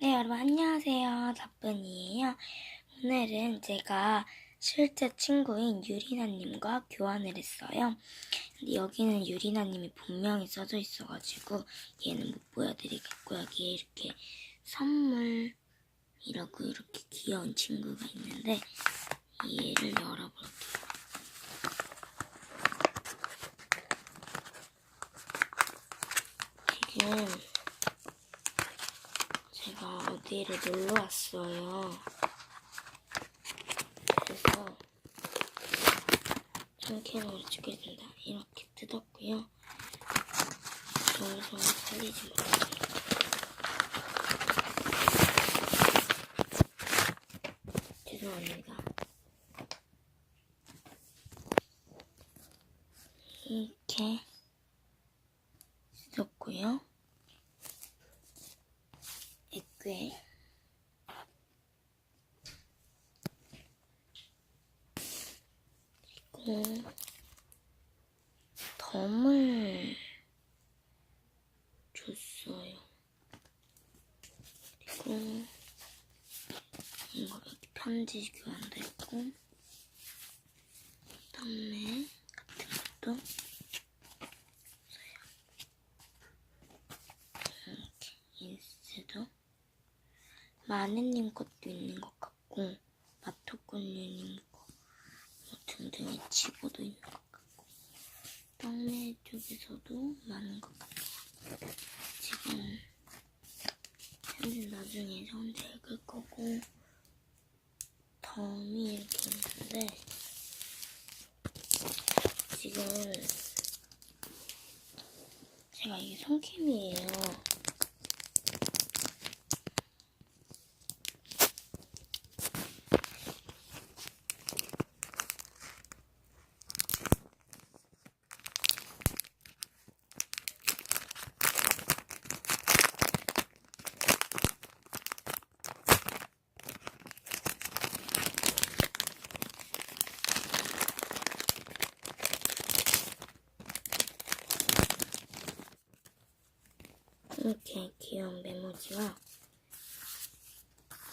네, 여러분 안녕하세요. 다쁜이에요. 오늘은 제가 실제 친구인 유리나님과 교환을 했어요. 근데 여기는 유리나님이 분명히 써져 있어가지고 얘는 못 보여드리겠고 여기에 이렇게 선물이라고 이렇게 귀여운 친구가 있는데 얘를 열어볼게요. 지금 어디를 놀러 왔어요. 그래서 손캠으로 찍겠습니다. 이렇게 뜯었고요. 정성을 살리지 못했습니다. 죄송합니다. 이렇게 뜯었고요. 액괴 그리고 덤을 줬어요. 그리고 이렇게 편지 교환도 했고 그다음에 같은 것도 이렇게 인스도 마네님 것도 있는 것 같고 마토꾼유님 거뭐 등등의 지고도 있는 것 같고 떡네 쪽에서도 많은 것 같아요. 지금 현재 나중에 저 혼자 읽을 거고 덤이 이렇게 있는데 지금 제가 이게 손캠이에요. 이렇게 귀여운 메모지와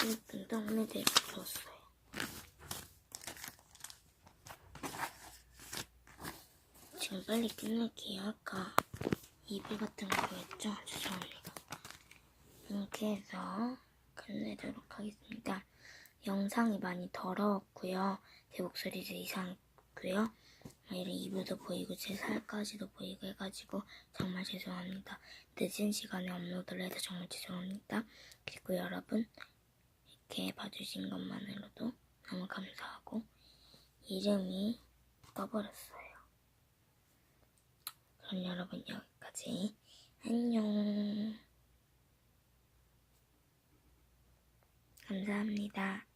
예쁜 떡매들을 주었어요. 지금 빨리 끝낼게요. 아까 이불 같은 거 보였죠? 죄송합니다. 이렇게 해서 끝내도록 하겠습니다. 영상이 많이 더러웠고요. 제 목소리도 이상했고요. 이런 이불도 보이고 제 살까지도 보이고 해가지고 정말 죄송합니다. 늦은 시간에 업로드를 해서 정말 죄송합니다. 그리고 여러분 이렇게 봐주신 것만으로도 너무 감사하고 이름이 떠버렸어요. 그럼 여러분 여기까지 안녕 감사합니다.